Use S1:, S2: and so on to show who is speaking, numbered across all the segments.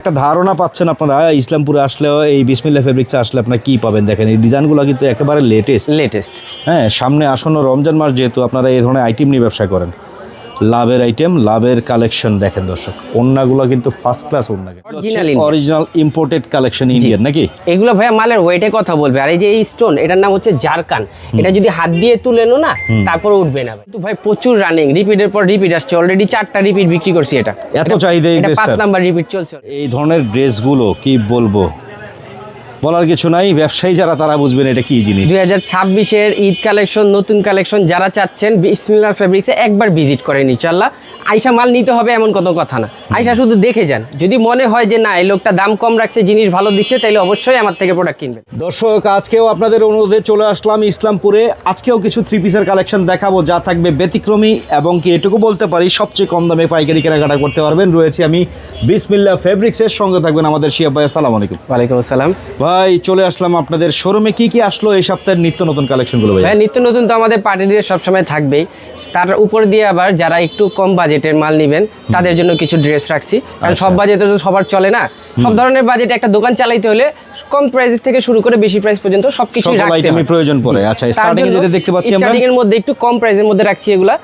S1: একটা ধারণা পাচ্ছেন আপনারা ইসলামপুরে আসলেও এই বিসমিল্লা ফেব্রিক্সে আসলে আপনারা কি পাবেন? দেখেন এই ডিজাইনগুলো কিন্তু একেবারে লেটেস্ট
S2: লেটেস্ট
S1: হ্যাঁ সামনে আসন্ন রমজান মাস যেহেতু আপনারা এই ধরনের আইটেম নিয়ে ব্যবসা করেন। লাভের আইটেম লাভের কালেকশন দেখেন দর্শক। ওন্নাগুলো কিন্তু ফার্স্ট ক্লাস ওন্না অরিজিনাল ইম্পোর্টেড কালেকশন ইন্ডিয়ান নাকি?
S2: এগুলো ভাইয়া মালের ওয়েটে কথা বলবে। আর এই যে এই স্টোন এটার নাম হচ্ছে জারকান এটা যদি হাত দিয়ে তুলে নো না তারপর উঠবে না কিন্তু ভাই প্রচুর রানিং রিপিটের পর রিপিট আসছে। অলরেডি চারটা রিপিট বিক্রি করছি এটা।
S1: এত চাহিদা
S2: পাঁচ নাম্বার রিপিট চলছে।
S1: এই ধরনের ড্রেসগুলো কি বলব? বলার কিছু নাই ব্যবসায়ী যারা তারা বুঝবেন এটা কি জিনিস।
S2: দুই হাজার ছাব্বিশের ঈদ কালেকশন নতুন কালেকশন যারা চাচ্ছেন বিসমিল্লাহ ফেব্রিক্সে একবার ভিজিট করেন ইনশাল্লাহ আইসা মাল নিতে হবে এমন কোনো কথা না। আইসা শুধু দেখে যান। যদি মনে হয় যে না এই লোকটা দাম কম রাখছে জিনিস ভালো দিচ্ছে তাহলে অবশ্যই আমার থেকে প্রোডাক্ট কিনবেন।
S1: দর্শক আজকেও আপনাদের অনুরোধে চলে আসলাম ইসলামপুরে। আজকেও কিছু থ্রি পিসের কালেকশন দেখাবো যা থাকবে ব্যতিক্রমী এবং কি এটুকু বলতে পারি সবচেয়ে কম দামে পাইকারি কেনাকাটা করতে পারবেন। রয়েছে আমি বিসমিল্লা ফেব্রিক্সের সঙ্গে থাকবেন আমাদের শিয়া ভাই আসসালামু আলাইকুম।
S2: ওয়ালাইকুম আসসালাম।
S1: ভাই চলে আসলাম আপনাদের শোরুমে। কি কি আসলো এই সপ্তাহের নিত্য নতুন কালেকশনগুলো ভাই
S2: ভাই নিত্য নতুন তো আমাদের পার্টি দিয়ে সবসময় থাকবেই। তার উপর দিয়ে আবার যারা একটু কম বাজেটের মাল নেবেন তাদের জন্য কিছু ড্রেস রাখছি। কারণ সব বাজেটে তো সবার চলে না। সব ধরনের বাজেটে একটা দোকান চালাইতে হলে কম প্রাইস থেকে শুরু করে বেশি প্রাইস পর্যন্ত সবকিছু রাখতে হয়।
S1: প্রয়োজন পড়ে। আচ্ছা স্টার্টিং এ যেটা দেখতে পাচ্ছি আমরা
S2: স্টার্টিং এর মধ্যে একটু কম প্রাইসের মধ্যে রাখছি এগুলা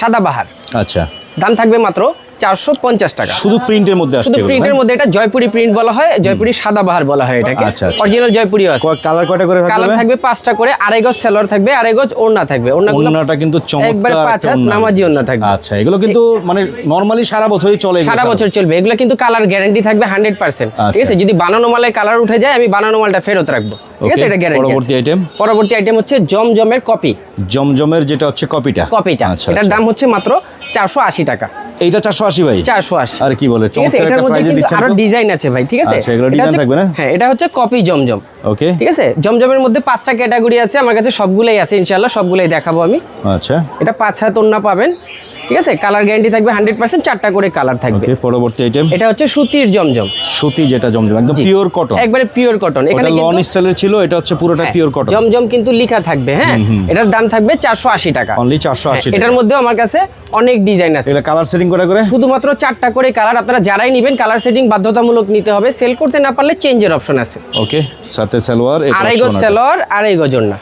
S2: সাদাবাহার
S1: আচ্ছা।
S2: দাম থাকবে মাত্র চারশো পঞ্চাশ টাকা।
S1: শুধু প্রিন্টের মধ্যে
S2: শুধু প্রিন্টের? মধ্যে এটা জয়পুরি প্রিন্ট বলা হয় জয়পুরি সাদাবাহার বলা হয় এটাকে।
S1: আচ্ছা, আচ্ছা।
S2: অরিজিনাল জয়পুরিও আছে।
S1: কালার কয়টা করে
S2: কালার
S1: থাকবে
S2: পাঁচটা করে আড়াই গজ সেলর থাকবে আড়াই গজ ওড়না থাকবে।
S1: ওন্নাটা কিন্তু
S2: একবার পাঁচ হাত নামাজি ওন্না থাকবে।
S1: আচ্ছা এগুলো কিন্তু মানে নরমালি সারা বছরই চলে
S2: সারা বছর চলবে। এগুলো কিন্তু কালার গ্যারান্টি থাকবে হান্ড্রেড পার্সেন্ট ঠিক
S1: আচ্ছা।
S2: আছে যদি বানানো মালের কালার উঠে যায় আমি বানানো মালটা ফেরত রাখব। ঠিক আছে? এটা গ্যারান্টি
S1: পরবর্তী আইটেম
S2: পরবর্তী আইটেম হচ্ছে জমজমের কপি।
S1: জমজমের যেটা হচ্ছে কপিটা?
S2: কপিটা।
S1: আচ্ছা
S2: এটার
S1: আচ্ছা।
S2: দাম হচ্ছে মাত্র টাকা।
S1: এইটা ভাই? আর কি বলে
S2: ঠিক
S1: চমৎকার
S2: এটার
S1: একটা
S2: মধ্যে
S1: প্রাইজে দিচ্ছেন আরও
S2: ডিজাইন আছে ভাই ঠিক আছে?
S1: আচ্ছা, এগুলো
S2: এটা
S1: থাকবে না?
S2: হ্যাঁ এটা হচ্ছে কপি জমজম।
S1: ওকে
S2: ঠিক আছে? জমজমের মধ্যে পাঁচটা ক্যাটাগরি আছে আমার কাছে সবগুলাই আছে ইনশাল্লাহ সবগুলাই দেখাবো আমি।
S1: আচ্ছা।
S2: এটা পাঁচ হাত ওন্না পাবেন। ঠিক আছে? কালার গ্যারান্টি থাকবে হান্ড্রেড পার্সেন্ট চারটা করে কালার থাকবে।
S1: পরবর্তী আইটেম
S2: এটা হচ্ছে সুতির জমজম।
S1: সুতি যেটা জমজম একদম পিওর কটন
S2: একবারে পিওর কটন এখানে
S1: লন স্টাইলের ছিল এটা হচ্ছে পুরোটা
S2: হ্যাঁ,
S1: পিওর কটন
S2: জমজম কিন্তু লেখা থাকবে হ্যাঁ? এটার দাম থাকবে চারশো আশি টাকা।
S1: অনলি চারশো আশি
S2: হ্যাঁ, এটার মধ্যেও আমার কাছে অনেক ডিজাইন আছে।
S1: এগুলো কালার সেটিং করে করে?
S2: শুধুমাত্র চারটা করে কালার আপনারা যারাই নেবেন কালার সেটিং বাধ্যতামূলক নিতে হবে। সেল করতে না পারলে চেঞ্জের অপশন আছে।
S1: ওকে সাথে সালোয়ার এটা
S2: আড়াই গজ। সেলর আড়াই গজ ওড়না।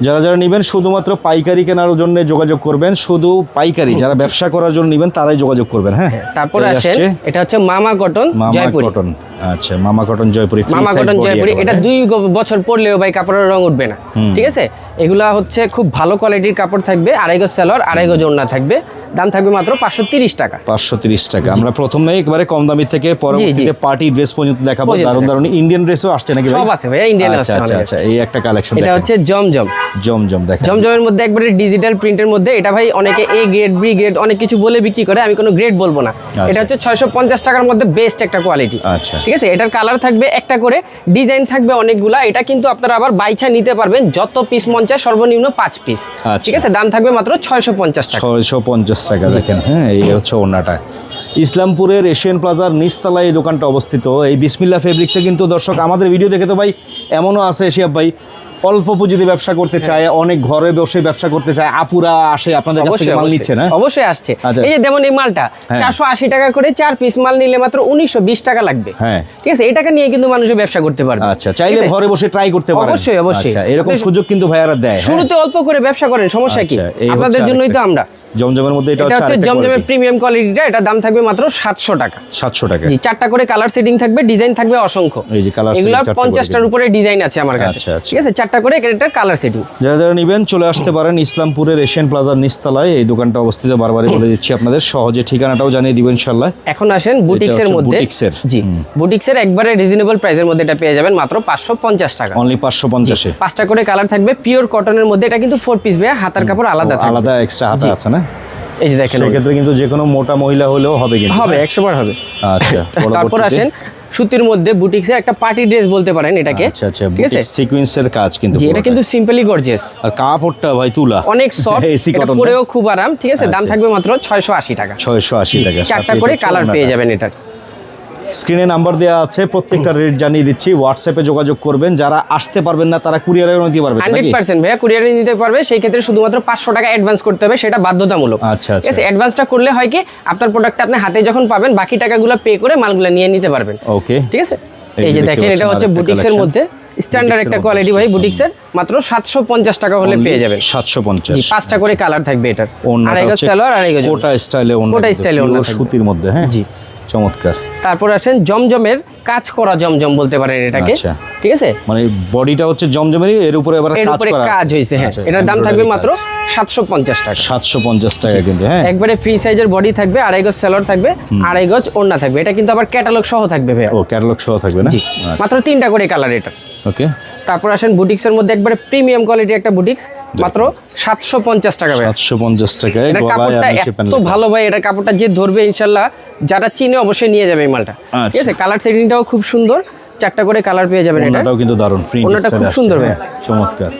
S1: যারা যারা নেবেন শুধুমাত্র পাইকারি কেনার জন্য যোগাযোগ করবেন শুধু পাইকারি যারা ব্যবসা করার জন্য নেবেন তারাই যোগাযোগ করবেন হ্যাঁ?
S2: তারপর
S1: এই আসছে।
S2: এটা হচ্ছে মামা কটন জয়পুরি।
S1: কটন আচ্ছা মামা কটন জয়পুরি
S2: মামা কটন জয়পুরি এটা
S1: হ্যাঁ?
S2: দুই বছর পরলেও ভাই কাপড়ের রং উঠবে না ঠিক আছে? এগুলা হচ্ছে খুব ভালো কোয়ালিটির কাপড় থাকবে আড়াই গজ সেলর আড়াই গজ ওড়না থাকবে। দাম থাকবে মাত্র পাঁচশো তিরিশ টাকা।
S1: পাঁচশো তিরিশ টাকা। আমরা প্রথমে একবারে কম দামি থেকে পরবর্তীতে পার্টি ড্রেস পর্যন্ত দেখাবো। দারুণ দারুণ। ইন্ডিয়ান ড্রেসও আসছে নাকি
S2: সব আছে ভাইয়া, Indian
S1: আচ্ছা আচ্ছা আচ্ছা এই একটা কালেকশন
S2: এটা হচ্ছে জমজম।
S1: জমজম দেখা
S2: জমজমের মধ্যে একবারে ডিজিটাল প্রিন্টের মধ্যে। এটা ভাই অনেকে এ গ্রেড বি গ্রেড অনেক কিছু বলে বিক্রি করে আমি কোনো গ্রেড বলব না। এটা হচ্ছে ছয়শো পঞ্চাশ টাকার মধ্যে বেস্ট একটা কোয়ালিটি
S1: আচ্ছা।
S2: ঠিক আছে? এটার কালার থাকবে একটা করে ডিজাইন থাকবে অনেকগুলা। এটা কিন্তু আপনারা আবার বাইছা নিতে পারবেন যত পিস মন চায় সর্বনিম্ন পাঁচ পিস
S1: আচ্ছা।
S2: ঠিক আছে? দাম থাকবে মাত্র ছয়শো পঞ্চাশ টাকা।
S1: ছয়শো পঞ্চাশ টাকা দেখেন হ্যাঁ এই হচ্ছে ওনাটা ইসলামপুরের এশিয়ান প্লাজার নিচতলায় এই দোকানটা অবস্থিত এই বিসমিল্লা ফেব্রিক্সে কিন্তু দর্শক আমাদের ভিডিও দেখে তো ভাই এমনও আছে এশিয়া ভাই অল্প পুঁজিতে ব্যবসা করতে চায় অনেক ঘরে বসে ব্যবসা করতে চায় আপুরা আসে আপনাদের কাছ থেকে মাল নিচ্ছে না
S2: অবশ্যই। আসছে
S1: আচ্ছা।
S2: এই যে যেমন এই মালটা
S1: হ্যাঁ।
S2: চারশো আশি টাকা করে চার পিস মাল নিলে মাত্র উনিশশো বিশ টাকা লাগবে
S1: হ্যাঁ।
S2: ঠিক আছে এই টাকা নিয়ে কিন্তু মানুষের ব্যবসা করতে পারবে
S1: আচ্ছা চাইলে ঘরে বসে ট্রাই করতে পারে
S2: অবশ্যই, অবশ্যই।
S1: আচ্ছা, এরকম সুযোগ কিন্তু ভাইয়ারা দেয় হ্যাঁ?
S2: শুরুতে অল্প করে ব্যবসা করেন সমস্যা কি
S1: আচ্ছা,
S2: আপনাদের জন্যই তো আমরা
S1: জমজমের মধ্যে এটা হচ্ছে
S2: জমজমের প্রিমিয়াম কোয়ালিটিটা এটা দাম থাকবে মাত্র সাতশো টাকা।
S1: সাতশো টাকা।
S2: জি চারটা করে কালার সেটিং থাকবে ডিজাইন থাকবে অসংখ্য।
S1: এই যে setting
S2: এগুলা উপরে ডিজাইন আছে আমার কাছে।
S1: আচ্ছা, আচ্ছা।
S2: ঠিক আছে? চারটা করে এটার কালার সেটিং
S1: যারা যারা নেবেন চলে আসতে পারেন ইসলামপুরের এশিয়ান প্লাজার নিচতলায়। এই দোকানটা অবস্থিত বারবারই বলে দিচ্ছি আপনাদের। সহজে ঠিকানাটাও জানিয়ে দিবেন ইনশাল্লাহ
S2: এখন আসেন বুটিক্সের মধ্যে।
S1: বুটিক্সের।
S2: জি। বুটিক্সের একবারে রিজনেবল প্রাইসের মধ্যে এটা পেয়ে যাবেন মাত্র পাঁচশো পঞ্চাশ টাকা।
S1: অনলি পাঁচশো পঞ্চাশে।
S2: পাঁচটা করে কালার থাকবে পিওর কটনের মধ্যে এটা কিন্তু ফোর পিস ভাইয়া হাতার কাপড় আলাদা
S1: আলাদা এক্সট্রা হাতে। আছে না?
S2: এই যে দেখেন
S1: সেক্ষেত্রে কিন্তু যে কোনো মোটা মহিলা হলেও হবে কিন্তু।
S2: হবে একশো বার হবে।
S1: আচ্ছা
S2: তারপর আসেন সুতির মধ্যে বুটিক্সের একটা পার্টি ড্রেস বলতে পারেন এটাকে
S1: আচ্ছা আচ্ছা
S2: ঠিক আছে?
S1: সিকোয়েন্সের কাজ কিন্তু
S2: এটা কিন্তু সিম্পলি গর্জিয়াস
S1: আর কাপড়টা ভাই তুলা।
S2: অনেক সফট এটা পরেও খুব আরাম ঠিক আছে? দাম
S1: আচ্ছা।
S2: থাকবে মাত্র ছয়শো আশি টাকা।
S1: ছয়শো আশি টাকা
S2: চারটা করে কালার পেয়ে যাবেন এটার।
S1: স্ক্রিনে নাম্বার দেওয়া আছে প্রত্যেকটা রেট জানিয়ে দিচ্ছি হোয়াটসঅ্যাপে যোগাযোগ করবেন যারা আসতে পারবেন না তারা কুরিয়ারেও নিতে পারবেন
S2: হান্ড্রেড পার্সেন্ট ভাইয়া কুরিয়ারে নিতে পারবে সেই ক্ষেত্রে শুধুমাত্র পাঁচশো টাকা অ্যাডভান্স করতে হবে সেটা বাধ্যতামূলক।
S1: আচ্ছা, আচ্ছা।
S2: ঠিক আছে অ্যাডভান্সটা করলে হয় কি আপনার প্রোডাক্টটা আপনি হাতে যখন পাবেন বাকি টাকাগুলো পে করে মালগুলো নিয়ে নিতে পারবেন।
S1: ওকে
S2: ঠিক আছে?
S1: এই যে
S2: দেখেন এটা হচ্ছে বুটিক্সের মধ্যে। স্ট্যান্ডার্ড একটা কোয়ালিটি ভাই। বুটিক্সের মাত্র সাতশো পঞ্চাশ টাকা হলে পেয়ে যাবেন।
S1: সাতশো পঞ্চাশ।
S2: পাঁচটা করে কালার থাকবে এটার। আড়াই গজ সালোয়ার আড়াই গজ।
S1: কোটা স্টাইলে
S2: কোটা ওড়না থাকবে।
S1: সুতির মধ্যে হ্যাঁ?
S2: জি।
S1: চমৎকার।
S2: তারপর আসেন জমজমের কাজ করা জমজম বলতে পারেন এটাকে।
S1: আচ্ছা।
S2: ঠিক আছে?
S1: মানে বডিটা হচ্ছে জমজমেরই এর উপরে এবার কাজ করা
S2: কাজ হয়েছে হ্যাঁ।
S1: আচ্ছা,
S2: এটার দাম থাকবে মাত্র সাতশো পঞ্চাশ টাকা।
S1: সাতশো পঞ্চাশ টাকা কিন্তু হ্যাঁ।
S2: একবারে ফ্রি সাইজের বডি থাকবে আড়াই গজ সেলর থাকবে আড়াই গজ ওড়না থাকবে। এটা কিন্তু আবার ক্যাটালগ সহ থাকবে ভাই
S1: ও ক্যাটালগ সহ থাকবে না?
S2: জি। মাত্র তিনটা করে কালার এটা।
S1: ওকে
S2: তারপর আসেন বুটিক্সের মধ্যে একবারে প্রিমিয়াম কোয়ালিটি একটা বুটিক্স মাত্র সাতশো পঞ্চাশ টাকা
S1: সাতশো পঞ্চাশ টাকায়
S2: এটা কাপড়টা এত ভালো ভাই এটা কাপড়টা যে ধরবে ইনশাল্লাহ যারা চিনে অবশ্যই নিয়ে যাবে এই মালটা।
S1: আচ্ছা।
S2: ঠিক আছে কালার সেটিংটাও খুব সুন্দর চারটা করে কালার পেয়ে যাবেন
S1: এটাও কিন্তু দারুণ প্রিন্ট
S2: ওড়নাটা খুব সুন্দর ভাই।
S1: চমৎকার।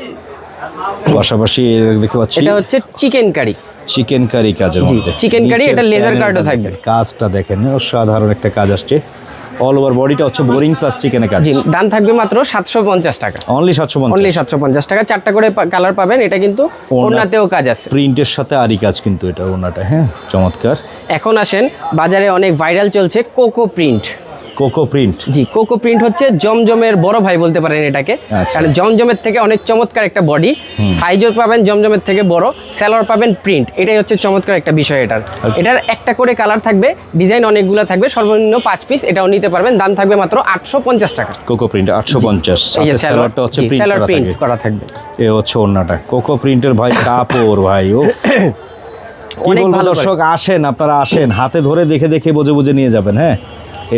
S1: পাশাপাশি দেখতে পাচ্ছি
S2: এটা হচ্ছে চিকেন কারি।
S1: চিকেন কারি কাজের মধ্যে।
S2: curry,
S1: নিচের
S2: এটা
S1: প্যানেলটা
S2: cardও থাকবে।
S1: কাজটা দেখেন অসাধারণ একটা কাজ আসছে। অল ওভার বডিটা হচ্ছে বোরিং প্লাস চিকেনের কাজ।
S2: জি দাম থাকবে মাত্র সাতশো পঞ্চাশ টাকা।
S1: অনলি সাতশো
S2: অনলি
S1: পঞ্চাশ
S2: সাতশো পঞ্চাশ টাকা। চারটা করে কালার পাবেন এটা কিন্তু ওনাতেও কাজ আছে।
S1: প্রিন্টের সাথে আরই কাজ কিন্তু এটা ওনাটা হ্যাঁ? চমৎকার।
S2: এখন আসেন বাজারে অনেক ভাইরাল চলছে কোকো প্রিন্ট
S1: কোকো প্রিন্ট?
S2: জি কোকো প্রিন্ট হচ্ছে জমজমের বড় ভাই বলতে পারেন এটাকে।
S1: আচ্ছা।
S2: কারণ জমজমের থেকে অনেক চমৎকার একটা বডি সাইজও পাবেন জমজমের থেকে বড় স্যালোয়ার পাবেন প্রিন্ট এটাই হচ্ছে চমৎকার একটা বিষয় এটার। এটার একটা করে কালার থাকবে ডিজাইন অনেকগুলো থাকবে সর্বনিম্ন পাঁচ পিস এটাও নিতে পারবেন। দাম থাকবে মাত্র আটশো পঞ্চাশ টাকা।
S1: কোকো প্রিন্ট আটশো পঞ্চাশ। স্যালোয়ারটা হচ্ছে প্রিন্ট
S2: স্যালোয়ার
S1: করা
S2: প্রিন্ট করা থাকবে।
S1: এ হচ্ছে ওড়নাটা। কোকো প্রিন্টের ভাই কাপড় ভাই ও
S2: অনেক ভালো
S1: দর্শক আসেন আপনারা আসেন। হাতে ধরে দেখে দেখে বুঝে বুঝে নিয়ে যাবেন হ্যাঁ?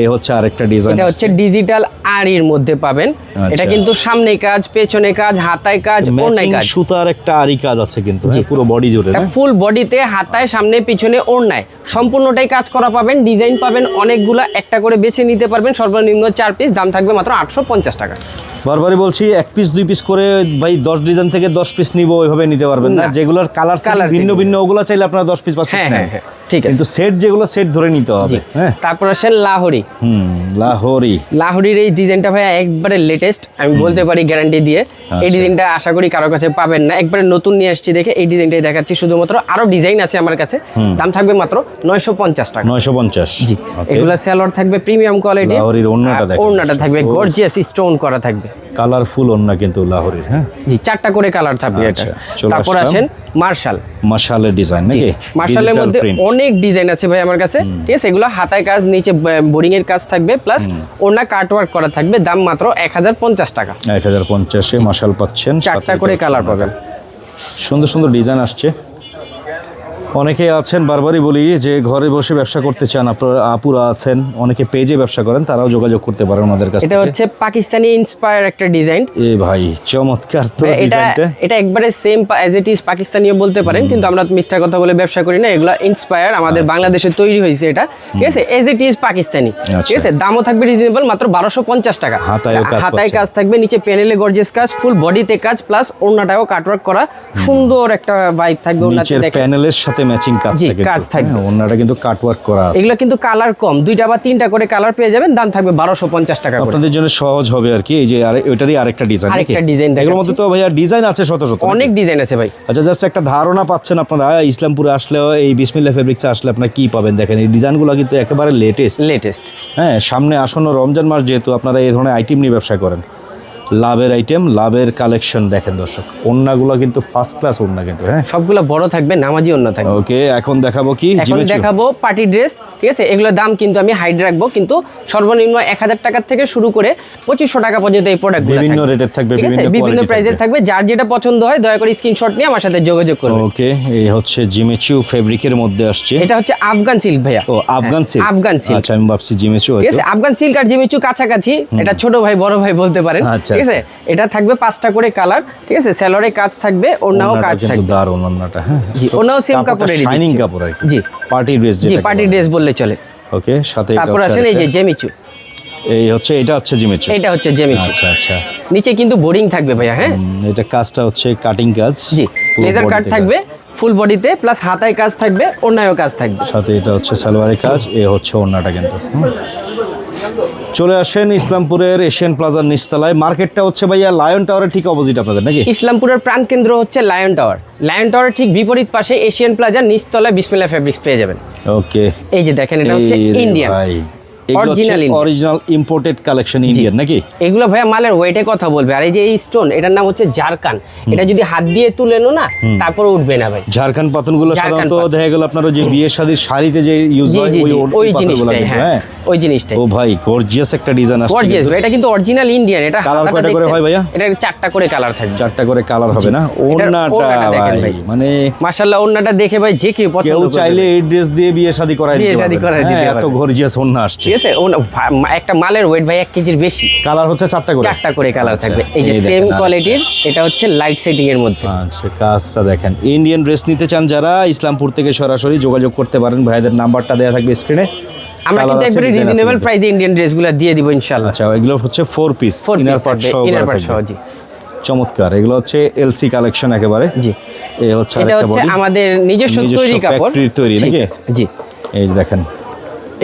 S1: এই হচ্ছে আরেকটা ডিজাইন
S2: এটা হচ্ছে ডিজিটাল আরির মধ্যে পাবেন।
S1: আচ্ছা।
S2: এটা কিন্তু সামনে কাজ পেছনে কাজ হাতায় কাজ ওড়নায় কাজ।
S1: সুতার একটা আরি কাজ আছে কিন্তু হ্যাঁ, পুরো বডি জুড়ে না
S2: ফুল বডিতে হাতায় সামনে পিছনে ওড়নায়। সম্পূর্ণটাই কাজ করা পাবেন ডিজাইন পাবেন অনেকগুলা একটা করে বেছে নিতে পারবেন। সর্বনিম্ন চার পিস দাম থাকবে মাত্র আটশো পঞ্চাশ টাকা।
S1: বারবারই বলছি এক পিস দুই পিস করে ভাই দশ ডিজাইন থেকে দশ পিস নিব ওইভাবে নিতে পারবেন না। যেগুলোর কালার ভিন্ন ভিন্ন ওগুলো চাইলে আপনারা দশ পিস পাঁচ পিস
S2: হ্যাঁ, হ্যাঁ, হ্যাঁ, ঠিক আছে।
S1: কিন্তু সেট যেগুলো সেট ধরে নিতে হবে হ্যাঁ?
S2: তারপর আসেন লাহোরি।
S1: হুম লাহোরি।
S2: লাহোরির এই ডিজাইনটা ভাই একবারে লেটেস্ট আমি বলতে পারি গ্যারান্টি দিয়ে। এই
S1: আচ্ছা।
S2: ডিজাইনটা আশা করি কারও কাছে পাবেন না। একবারে নতুন নিয়ে আসছি দেখে এই ডিজাইনটাই দেখাচ্ছি। শুধুমাত্র আরও ডিজাইন আছে আমার কাছে। দাম থাকবে মাত্র নয়শো পঞ্চাশ টাকা।
S1: নয়শো পঞ্চাশ।
S2: জি এগুলা সেলর থাকবে প্রিমিয়াম কোয়ালিটি
S1: লাহোরির। ওড়নাটা
S2: থাকবে গর্জিয়াস স্টোন করা থাকবে।
S1: কালারফুল ওড়না কিন্তু লাহোরির হ্যাঁ?
S2: জি চারটা করে কালার থাকবে এটা।
S1: আচ্ছা,
S2: তারপর। আসেন মার্শাল।
S1: মার্শালের ডিজাইন নাকি?
S2: মার্শালের মধ্যে অনেক ডিজাইন আছে ভাই আমার কাছে। ঠিক আছে এগুলো হাতায় কাজ নিচে বোরিং এর কাজ থাকবে। প্লাস ওড়না কাট ওয়ার্ক করা থাকবে দাম মাত্র এক হাজার পঞ্চাশ টাকা।
S1: এক হাজার পঞ্চাশে মাশাল পাচ্ছেন
S2: চারটা করে কালার পাবেন।
S1: সুন্দর সুন্দর ডিজাইন আসছে। অনেকে আছেন বারবারই বলি যে ঘরে বসে ব্যবসা করতে চান আপনারা আপুরা আছেন অনেকে পেজে ব্যবসা করেন তারাও যোগাযোগ করতে পারেন ওনাদের কাছে
S2: এটা হচ্ছে পাকিস্তানি ইন্সপায়ার একটা ডিজাইন
S1: এ ভাই চমৎকার তো ডিজাইনটা
S2: এটা একবারে সেম অ্যাজ ইট ইজ পাকিস্তানিও বলতে পারেন কিন্তু আমরা মিথ্যা কথা বলে ব্যবসা করি না এগুলো ইন্সপায়ার আমাদের বাংলাদেশে তৈরি হয়েছে এটা। ঠিক আছে? As it is Pakistani.
S1: আচ্ছা।
S2: ঠিক আছে? দামও থাকবে রিজনেবল মাত্র বারোশো পঞ্চাশ টাকা। হাতায় কাজ থাকবে নিচে প্যানেলে গর্জেস কাজ ফুল বডিতে কাজ প্লাস ওড়নাটাও কাটওয়ার্ক করা সুন্দর একটা ভাইব থাকবে ওড়নাতে দেখেন।
S1: প্যানেলের সাথে ম্যাচিং কাজ থাকে
S2: কাজ থাকবে।
S1: ওনাটা কিন্তু কাট ওয়ার্ক করা আছে।
S2: এগুলো কিন্তু কালার কম। দুইটা বা তিনটা করে কালার পেয়ে যাবেন দাম থাকবে বারোশো পঞ্চাশ টাকা করে।
S1: আপনাদের জন্য সহজ হবে আর কি এই যে আরে- ওইটারই আরেকটা ডিজাইন
S2: আরেকটা ডিজাইন
S1: এগুলোর। মধ্যে তো ভাইয়া ডিজাইন আছে শত শত
S2: অনেক ডিজাইন আছে ভাই।
S1: আচ্ছা জাস্ট একটা ধারণা পাচ্ছেন আপনারা ইসলামপুরে আসলে এই বিসমিল্লা ফেব্রিক্সে আসলে আপনারা কি পাবেন দেখেন এই ডিজাইনগুলো কিন্তু একেবারে লেটেস্ট
S2: লেটেস্ট
S1: হ্যাঁ সামনে আসন্ন রমজান মাস যেহেতু আপনারা এই ধরনের আইটেম নিয়ে ব্যবসা করেন। লাভের আইটেম লাভের কালেকশন দেখেন দর্শক। ওন্নাগুলো কিন্তু ফার্স্ট ক্লাস ওন্না কিন্তু হ্যাঁ?
S2: সবগুলো বড় থাকবে নামাজি অন্য থাকবে।
S1: ওকে এখন দেখাবো কি?
S2: এখন দেখাবো পার্টি ড্রেস ঠিক আছে? এগুলোর দাম কিন্তু আমি হাইড রাখব কিন্তু সর্বনিম্ন এক হাজার টাকার থেকে শুরু করে পঁচিশশো টাকা পর্যন্ত এই প্রোডাক্টগুলো
S1: বিভিন্ন রেটের থাকবে
S2: ঠিক আছে?
S1: বিভিন্ন
S2: প্রাইজের
S1: থাকবে।
S2: যার যেটা পছন্দ হয় দয়া করে স্ক্রিনশট নিয়ে আমার সাথে যোগাযোগ করবে
S1: ওকে এই হচ্ছে জিমেচু ফেব্রিকের মধ্যে আসছে।
S2: এটা হচ্ছে আফগান সিল্ক ভাইয়া।
S1: ও আফগান সিল্ক
S2: হ্যাঁ, আফগান সিল্ক
S1: আচ্ছা আমি ভাবছি জিমেচু
S2: ঠিক আছে? আফগান সিল্ক আর জিমিচু কাছাকাছি এটা ছোট ভাই বড় ভাই বলতে পারেন।
S1: আচ্ছা,
S2: ঠিক আছে? এটা থাকবে পাঁচটা করে কালার ঠিক আছে? স্যালোরে কাজ থাকবে ওড়নাও কাজ
S1: কিন্তু
S2: থাকবে।
S1: দারুণ ওন্নাটা হ্যাঁ?
S2: জি ওনাও সেম কাপড়ের
S1: শাইনিং কাপড়
S2: জি।
S1: পার্টি ড্রেস
S2: জি পার্টি ড্রেস বললে চলে।
S1: ওকে সাথে এটা
S2: তারপর
S1: হচ্ছে
S2: এই যে জেমিচু
S1: এই হচ্ছে এটা হচ্ছে জিমেচু
S2: এটা হচ্ছে জেমিচু
S1: আচ্ছা আচ্ছা।
S2: নিচে কিন্তু বোরিং থাকবে ভাইয়া হ্যাঁ?
S1: এটা কাজটা হচ্ছে কাটিং কাজ।
S2: জি লেজার কাট থাকবে ফুল বডিতে প্লাস হাতায় কাজ থাকবে ওড়নায়ও কাজ থাকবে।
S1: সাথে এটা হচ্ছে সালোয়ারের কাজ এ হচ্ছে ওড়নাটা কিন্তু। চলে আসেন ইসলামপুরের এশিয়ান প্লাজার নিচতলায়। মার্কেটটা হচ্ছে ভাইয়া লায়ন টাওয়ারের ঠিক অপোজিট আপনাদের নাকি?
S2: ইসলামপুরের প্রাণকেন্দ্র হচ্ছে লায়ন টাওয়ার। লায়ন টাওয়ারের ঠিক বিপরীত পাশে এশিয়ান প্লাজার নিচতলায় বিসমিল্লা ফেব্রিক্স পেয়ে যাবেন।
S1: ওকে।
S2: এই যে দেখেন এটা হচ্ছে Indian original
S1: original imported collection Indian নাকি?
S2: এগুলো ভাইয়া মালের ওয়েটে কথা বলবে। আর এই যে এই স্টোন এটার নাম হচ্ছে এটা যদি হাত দিয়ে নো তারপর উঠবে না ভাই।
S1: পাতনগুলো সাধারণত দেখা গেল আপনার যে বিয়ে শাদীর শাড়িতে যে ইউজ হয় ওই
S2: জিনিসটাই হ্যাঁ। ওই জিনিসটাই।
S1: ও ভাই গর্জিয়াস একটা ডিজাইন আসছে
S2: গর্জিয়াস। এটা কিন্তু অরিজিনাল ইন্ডিয়ান এটা হাতাটা
S1: কয়টা করে হয় ভাইয়া?
S2: এটা চারটা করে কালার থাকবে।
S1: চারটা করে কালার হবে না? ওড়নাটা
S2: ওড়নাটা
S1: ভাই। মানে
S2: মাশাআল্লাহ ওন্নাটা দেখে ভাই যে কেউ পছন্দ
S1: কেউ চাইলে। এই ড্রেস দিয়ে বিয়ে শাদী করাই
S2: বিয়ে শাদী। করায় দিতে
S1: হ্যাঁ, এত। গর্জিয়াস ওড়না আসছে।
S2: আছে একটা মালের ওয়েট ভাই এক কেজির বেশি।
S1: কালার হচ্ছে চারটা করে।
S2: চারটা করে কালার
S1: আচ্ছা,
S2: থাকবে। এই যে সেম কোয়ালিটির এটা হচ্ছে লাইট সেটিং এর মধ্যে।
S1: আচ্ছা কাজটা দেখেন। ইন্ডিয়ান ড্রেস নিতে চান যারা ইসলামপুর থেকে সরাসরি যোগাযোগ করতে পারেন। ভাইদের নাম্বারটা দেওয়া থাকবে স্ক্রিনে
S2: আমরা কিন্তু একবারে রিজনেবল প্রাইসে ইন্ডিয়ান ড্রেসগুলো দিয়ে দিব ইনশাআল্লাহ।
S1: আচ্ছা এগুলো হচ্ছে ফোর পিস ইনার পার্ট সহ
S2: ইনার পার্ট সহ জি।
S1: চমৎকার এগুলো হচ্ছে এলসি কালেকশন একেবারে।
S2: জি।
S1: হচ্ছে
S2: এটা হচ্ছে আমাদের নিজস্ব তৈরি কাপড়।
S1: তৈরি নাকি?
S2: আছে, জি।
S1: এই দেখেন।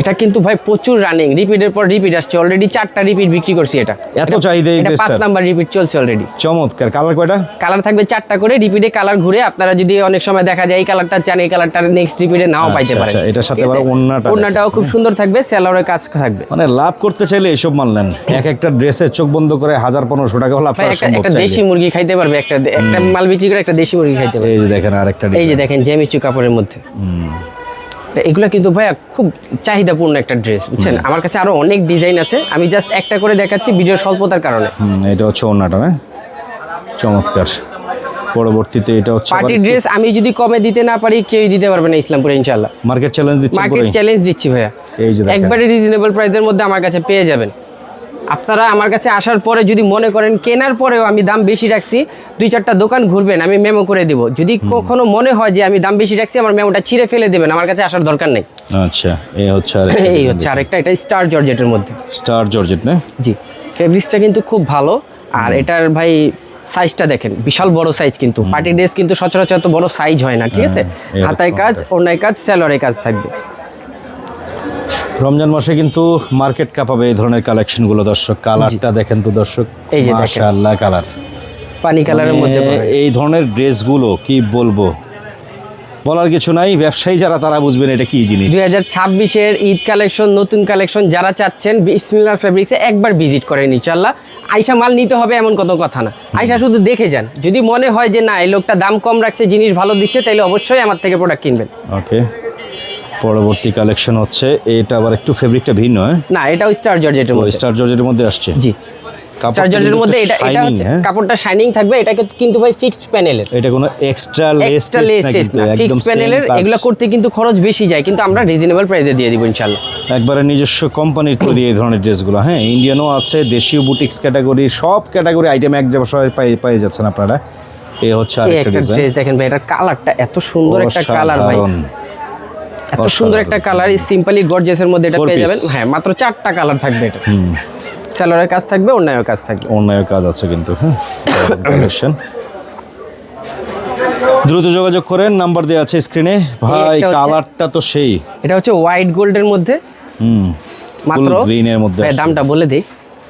S2: এটা কিন্তু ভাই প্রচুর রানিং রিপিটের পর রিপিট আসছে অলরেডি চারটা রিপিট বিক্রি করছি এটা।
S1: এত চাহিদা
S2: এটা পাঁচ নাম্বার রিপিট চলছে অলরেডি
S1: চমৎকার কালার কয়টা?
S2: কালার থাকবে চারটা করে রিপিটে কালার ঘুরে আপনারা যদি অনেক সময় দেখা যায় এই কালারটা চান এই কালারটা নেক্সট রিপিটে নাও
S1: আচ্ছা,
S2: পাইতে পারেন।
S1: আচ্ছা, এটার সাথে? আবার ওড়নাটা
S2: ওড়নাটাও খুব সুন্দর থাকবে স্যালোয়ারের কাজ থাকবে।
S1: মানে লাভ করতে চাইলে এসব মাল নেন। এক একটা ড্রেসে চোখ বন্ধ করে হাজার পনেরোশো টাকা লাভ করা
S2: একটা
S1: সম্ভব
S2: একটা দেশি মুরগি খাইতে পারবে একটা একটা মাল বিক্রি করে একটা দেশি মুরগি খাইতে পারবে
S1: এই যে দেখেন আরেকটা
S2: এই যে দেখেন জেমিচু কাপড়ের মধ্যে। এগুলো কিন্তু ভাইয়া খুব চাহিদাপূর্ণ একটা ড্রেস বুঝছেন? আমার কাছে আরও অনেক ডিজাইন আছে। আমি জাস্ট একটা করে দেখাচ্ছি ভিডিও স্বল্পতার কারণে।
S1: এটা হচ্ছে ওনাটা না চমৎকার। পরবর্তীতে এটা হচ্ছে
S2: পার্টি ড্রেস আমি যদি কমে দিতে না পারি কেউই দিতে পারবে না ইসলামপুরে ইনশাআল্লাহ।
S1: মার্কেট চ্যালেঞ্জ দিচ্ছি
S2: মার্কেট চ্যালেঞ্জ দিচ্ছি ভাইয়া।
S1: এই যে।
S2: একবারে রিজনেবল প্রাইসের মধ্যে আমার কাছে পেয়ে যাবেন। আপনারা আমার কাছে আসার পরে যদি মনে করেন কেনার পরেও আমি দাম বেশি রাখছি দুই চারটা দোকান ঘুরবেন আমি মেমো করে দিব। যদি কখনো মনে হয় যে আমি দাম বেশি রাখছি আমার মেমোটা ছিঁড়ে ফেলে দেবেন আমার কাছে আসার দরকার নেই।
S1: আচ্ছা এই হচ্ছে আর
S2: এই হচ্ছে আরেকটা এটা স্টার জর্জেটের মধ্যে।
S1: স্টার জর্জেট না?
S2: জি ফেব্রিক্সটা কিন্তু খুব ভালো আর এটার ভাই সাইজটা দেখেন বিশাল বড় সাইজ কিন্তু। পার্টি ড্রেস কিন্তু সচরাচর এত বড় সাইজ হয় না ঠিক আছে?
S1: হ্যাঁ,
S2: হাতায় কাজ ওড়নায় কাজ স্যালোয়ারে কাজ থাকবে।
S1: রমজান মাসে কিন্তু মার্কেট কাঁপাবে এই ধরনের কালেকশনগুলো দর্শক। কালারটা দেখেন তো দর্শক।
S2: এই যে।
S1: মাশাআল্লাহ কালার
S2: পানি কালারের মধ্যে
S1: মানে এই ধরনের ড্রেসগুলো কি বলব? বলার কিছু নাই ব্যবসায়ী যারা তারা বুঝবেন এটা কি জিনিস।
S2: দুই হাজার ছাব্বিশের ঈদ কালেকশন নতুন কালেকশন যারা চাচ্ছেন বিসমিল্লাহ ফেব্রিক্সে একবার ভিজিট করেন ইনশাল্লাহ আয়সা মাল নিতে হবে এমন কোনো কথা না। আইসা শুধু দেখে যান। যদি মনে হয় যে না এই লোকটা দাম কম রাখছে জিনিস ভালো দিচ্ছে তাহলে অবশ্যই আমার থেকে প্রোডাক্ট কিনবেন।
S1: ওকে পরবর্তী কালেকশন হচ্ছে। এটা আবার একটু ফেব্রিকটা ভিন্ন হ্যাঁ?
S2: না এটাও স্টার জর্জেটের মধ্যে।
S1: স্টার জর্জেটের মধ্যে আসছে।
S2: জি। স্টার জর্জেটের মধ্যে এটা এটা হচ্ছে
S1: হ্যাঁ?
S2: কাপড়টা শাইনিং থাকবে এটা কিন্তু ভাই ফিক্সড প্যানেলের
S1: এটা কোনো এক্সট্রা লেস
S2: টেস্ট না ফিক্সড প্যানেলের এগুলো করতে কিন্তু খরচ বেশি যায় কিন্তু আমরা রিজনেবল প্রাইসে দিয়ে দিব ইনশাল্লাহ
S1: একবারে নিজস্ব কোম্পানির তৈরি এই ধরনের ড্রেসগুলো হ্যাঁ? ইন্ডিয়ানও আছে দেশীয় বুটিক্স ক্যাটাগরি সব ক্যাটাগরি আইটেম এক জায়গায় সবাই পেয়ে পেয়ে যাচ্ছেন আপনারা। এই হচ্ছে আরেকটা
S2: ড্রেস দেখেন ভাই এটার কালারটা এত সুন্দর একটা কালার ভাই। এত সুন্দর একটা কালার সিম্পলি গর্জিয়াসের মধ্যে এটা পেয়ে যাবেন। হ্যাঁ মাত্র চারটা কালার থাকবে এটা। স্যালোয়ারের কাজ থাকবে অন্যায় কাজ থাকবে।
S1: অন্যায় কাজ আছে কিন্তু হ্যাঁ। কালেকশন দ্রুত যোগাযোগ করেন নাম্বার দেওয়া আছে স্ক্রিনে ভাই কালারটা তো সেই।
S2: এটা হচ্ছে হোয়াইট গোল্ডের মধ্যে।
S1: হুম
S2: মাত্র।
S1: গ্রিনের মধ্যে
S2: দামটা বলে দিই।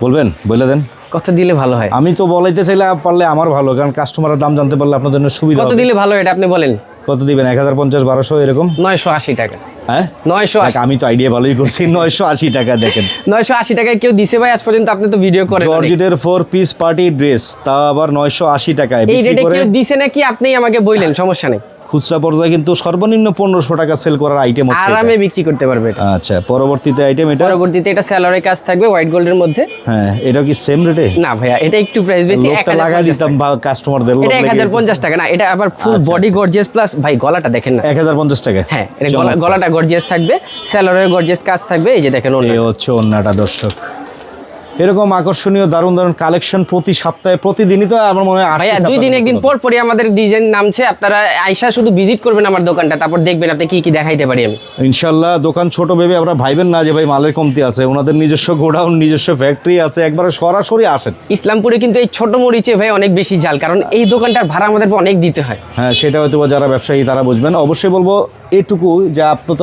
S1: বলবেন বলে দেন।
S2: কত দিলে ভালো হয়?
S1: আমি তো বলাইতে চাইলে পারলে আমার ভালো কারণ কাস্টমারের দাম জানতে পারলে আপনাদের জন্য সুবিধা
S2: কত দিলে ভালো এটা আপনি বলেন?
S1: কত দিবেন? এক হাজার পঞ্চাশ বারোশো এরকম?
S2: নয়শো আশি টাকা।
S1: হ্যাঁ?
S2: নয়শো
S1: আমি তো আইডিয়া ভালোই করছি। নয়শো আশি টাকা দেখেন।
S2: নয়শো আশি টাকায় কেউ দিছে ভাই? আজ পর্যন্ত আপনি তো ভিডিও করেন।
S1: জর্জেটের ফোর পিস পার্টি ড্রেস তা আবার নয়শো আশি টাকায়।
S2: এই রেটে কেউ দিছে নাকি? আপনি আমাকে বললেন সমস্যা নেই।
S1: খুচরা পর্যায়ে কিন্তু সর্বনিম্ন পনেরোশো টাকা সেল করার আইটেম হচ্ছে
S2: আরামে বিক্রি করতে পারবে এটা।
S1: আচ্ছা পরবর্তীতে আইটেম এটা?
S2: পরবর্তীতে এটা স্যালারি কাজ থাকবে হোয়াইট গোল্ডের মধ্যে।
S1: হ্যাঁ এটা কি সেম রেটে
S2: না ভাইয়া এটা একটু প্রাইস বেশি এক
S1: লোকটা লাগাই দিতাম বা কাস্টমারদের
S2: এটা এক হাজার পঞ্চাশ টাকা না এটা আবার ফুল বডি। গর্জিয়াস প্লাস ভাই গলাটা দেখেন না।
S1: এক হাজার পঞ্চাশ টাকা।
S2: হ্যাঁ এটা গলাটা গর্জিয়াস থাকবে স্যালোরের গর্জিয়াস কাজ থাকবে এই যে দেখেন
S1: এই
S2: ওনার
S1: হচ্ছে অন্যটা দর্শক। এরকম আকর্ষণীয় দারুণ দারুণ কালেকশন প্রতি সপ্তাহে প্রতিদিনই তো আমার মনে হয়
S2: দুই দিন একদিন। পর পরই আমাদের ডিজাইন নামছে আপনারা আইসা শুধু ভিজিট করবেন আমার দোকানটা তারপর দেখবেন আপনি কি কি দেখাইতে পারি আমি।
S1: ইনশাল্লাহ দোকান ছোট ভেবে আমরা ভাইবেন না যে ভাই মালের কমতি আছে ওনাদের নিজস্ব গোডাউন নিজস্ব ফ্যাক্টরি আছে একবারে সরাসরি আসেন।
S2: ইসলামপুরে কিন্তু এই ছোট মরিচে ভাই অনেক বেশি ঝাল কারণ এই দোকানটার ভাড়া আমাদের অনেক দিতে হয়।
S1: হ্যাঁ সেটা হয়তো যারা ব্যবসায়ী তারা বুঝবেন। অবশ্যই বলব এটুকু যে আপাতত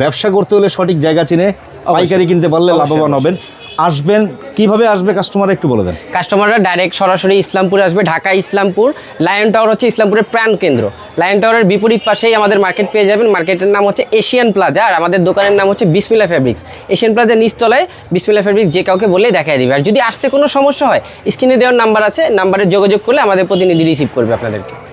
S1: ব্যবসা করতে হলে সঠিক জায়গা চিনে পাইকারি কিনতে পারলে লাভবান হবেন। আসবেন? কীভাবে আসবে? কাস্টমার একটু বলে দেন।
S2: কাস্টমাররা ডাইরেক্ট সরাসরি ইসলামপুরে আসবে, ঢাকা, ইসলামপুর। লায়ন টাওয়ার হচ্ছে ইসলামপুরের প্রাণ কেন্দ্র। লায়ন টাওয়ারের বিপরীত পাশেই আমাদের মার্কেট পেয়ে যাবেন। মার্কেটের নাম হচ্ছে এশিয়ান প্লাজা আর আমাদের দোকানের নাম হচ্ছে বিসমিল্লা ফেব্রিক্স এশিয়ান প্লাজার নিচতলায় বিসমিল্লা ফেব্রিক্স যে কাউকে বলে দেখাই দিবে। আর যদি আসতে কোনো সমস্যা হয়, স্ক্রিনে দেওয়ার নাম্বার আছে নাম্বারে যোগাযোগ করলে আমাদের প্রতিনিধি রিসিভ করবে আপনাদেরকে।